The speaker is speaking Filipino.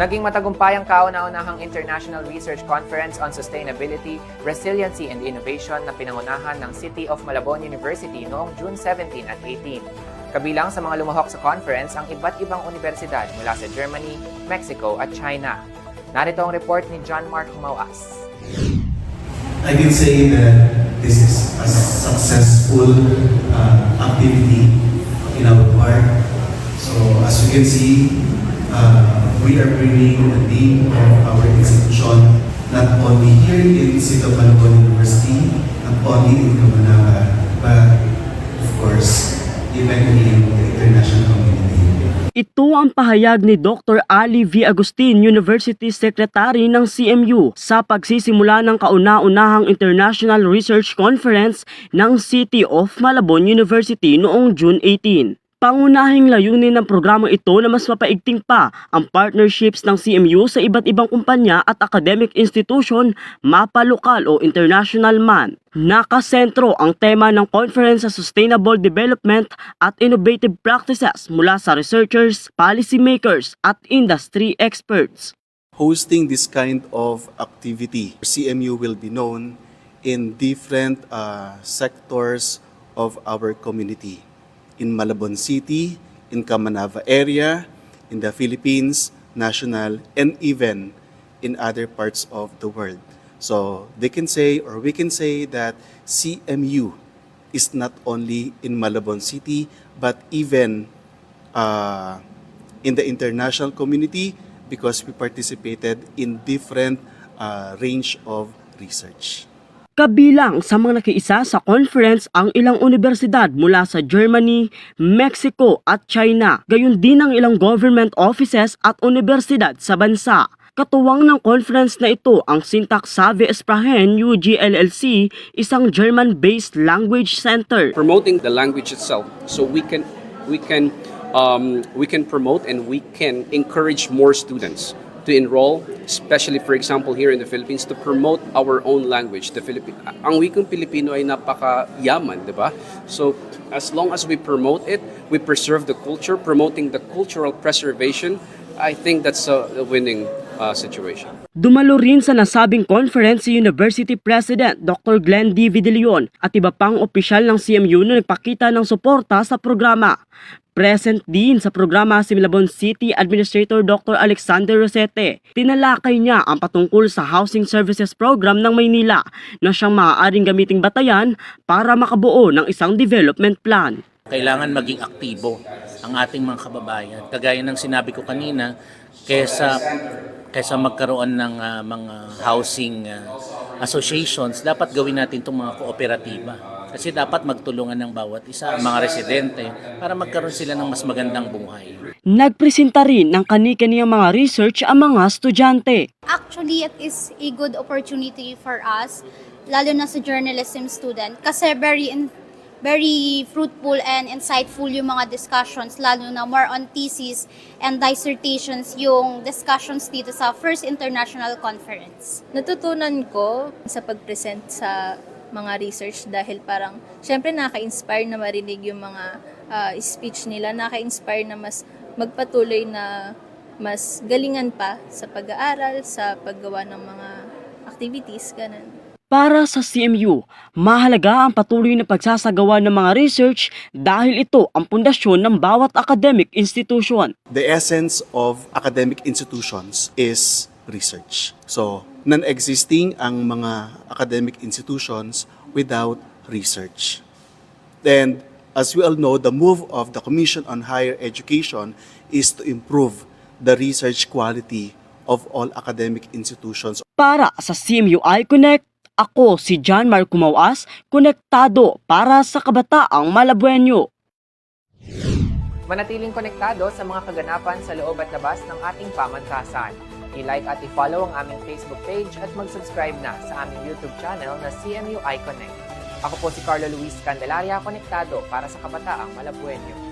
Naging matagumpay ang kauna-unahang International Research Conference on Sustainability, Resiliency and Innovation na pinangunahan ng City of Malabon University noong June 17 at 18. Kabilang sa mga lumahok sa conference ang iba't ibang universidad mula sa Germany, Mexico at China. Narito ang report ni John Mark Humawas. I can say that this is a successful uh, activity in our part. So as you can see, uh, we are bringing the name of our institution not only here in City of University, not only in Kamanaba, but of course, eventually in the international community. Ito ang pahayag ni Dr. Ali V. Agustin, University Secretary ng CMU sa pagsisimula ng kauna-unahang International Research Conference ng City of Malabon University noong June 18. Pangunahing layunin ng programang ito na mas mapaigting pa ang partnerships ng CMU sa iba't ibang kumpanya at academic institution, mapalokal o international man. Nakasentro ang tema ng conference sa sustainable development at innovative practices mula sa researchers, policymakers at industry experts. hosting this kind of activity. CMU will be known in different uh, sectors of our community. In Malabon City, in Kamanava area, in the Philippines, national, and even in other parts of the world. So they can say, or we can say that CMU is not only in Malabon City, but even uh, in the international community because we participated in different uh, range of research. Kabilang sa mga nakiisa sa conference ang ilang universidad mula sa Germany, Mexico at China, gayon din ang ilang government offices at universidad sa bansa. Katuwang ng conference na ito ang Syntax Save Esprahen UGLLC, isang German-based language center. promoting the language itself so we can we can um, we can promote and we can encourage more students to enroll especially for example here in the Philippines to promote our own language. The Philippine ang wikang Pilipino ay napakayaman di ba? So as long as we promote it we preserve the culture. Promoting the cultural preservation I think that's a, winning uh, situation Dumalo rin sa nasabing conference si University President Dr. Glenn D. Vidalion at iba pang opisyal ng CMU na nagpakita ng suporta sa programa. Present din sa programa si Malabon City Administrator Dr. Alexander Rosete. Tinalakay niya ang patungkol sa Housing Services Program ng Maynila na siyang maaaring gamiting batayan para makabuo ng isang development plan. kailangan maging aktibo ang ating mga kababayan. Kagaya ng sinabi ko kanina, kesa kesa magkaroon ng ah, mga housing ah, associations, dapat gawin natin itong mga kooperatiba. Kasi dapat magtulungan ng bawat isa, mga residente, para magkaroon sila ng mas magandang buhay. Nagpresenta rin ng kani-kaniyang mga research ang mga estudyante. Actually, it is a good opportunity for us, lalo na sa journalism student, kasi very in, very fruitful and insightful yung mga discussions, lalo na more on thesis and dissertations yung discussions dito sa first international conference. natutunan ko sa pag-present sa mga research dahil parang syempre nakaka-inspire na marinig yung mga ah, speech nila, nakaka-inspire na mas magpatuloy na mas galingan pa sa pag-aaral, sa paggawa ng mga activities, ganun. Para sa CMU, mahalaga ang patuloy na pagsasagawa ng mga research dahil ito ang pundasyon ng bawat academic institution. The essence of academic institutions is research. So, non-existing ang mga academic institutions without research. Then, as we all know, the move of the Commission on Higher Education is to improve the research quality of all academic institutions Para sa CMU iConnect, ako si John Mark Kumawas, konektado para sa kabataang Malabuenyo. Manatiling konektado sa mga kaganapan sa loob at labas ng ating pamantasan. I-like at i-follow ang aming Facebook page at mag-subscribe na sa aming YouTube channel na CMU iConnect. Ako po si Carlo Luis Candelaria, konektado para sa kabataang Malabuenyo.